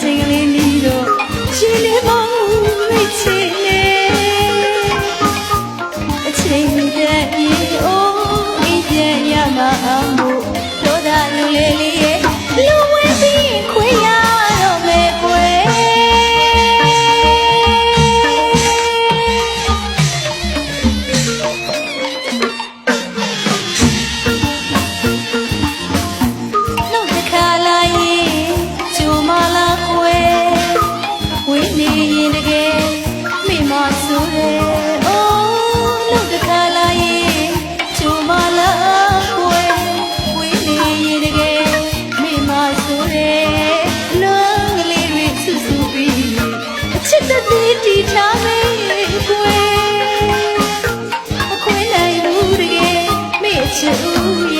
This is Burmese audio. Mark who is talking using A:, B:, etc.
A: ချိန်ကလေးနီးတော့ရှင်လေးမောင်မိတ်ချင်းနဲ့အချိန်တည်းအိုးအိမ်ပြန်ရမှာအောင်လို့ဒေါသလူလေးလေး တီထားမေးကွယ်အခွင့်နိုင်လူတကယ်မေ့ချူ